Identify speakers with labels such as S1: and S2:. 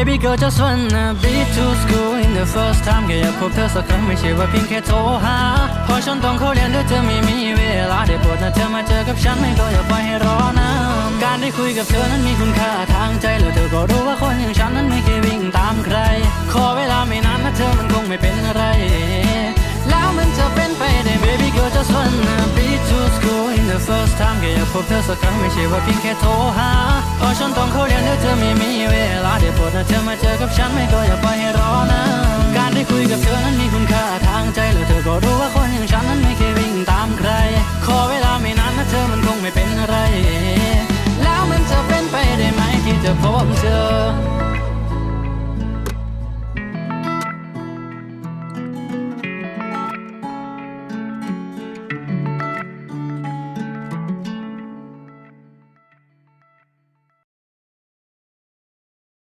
S1: Baby girl just wanna be to school in the first time แค่อยากพบเธอสักครั้งไม่ใช่ว่าเพียงแค่โทรหาเพราะฉันต้องเข้าเรียนด้วยเธอไม่มีเวลาได้โปรดนะเธอมาเจอกับฉันไม่ก็อย่าปล่อยให้รอนานการได้คุยกับเธอนั้นมีคุณค่าทางใจแล้วเธอก็รู้ว่าคนอย่างฉันนั้นไม่เคยวิ่งตามใคร ขอเวลาไม่นานนะเธอมันคงไม่เป็นอะไรแล้วมันจะเป็นไปได้ baby girl just wanna be to school in the first time แค่อยากพบเธอสักครั้งไม่ใช่ว่าเพียงแค่โทรหาเพราะฉันต้องาเธอมาเจอกับฉันไม่ก็อย่าปล่อยให้รอนะ การได้คุยกับเธอนั้นมีคุณค่าทางใจแล้วเธอก็รู้ว่าคนอย่างฉันนั้นไม่เคยวิ่งตามใคร ขอเวลาไม่นานนะเธอมันคงไม่เป็นอะไร แล้วมันจะเป็นไปได้ไหมที่จะพบเจอ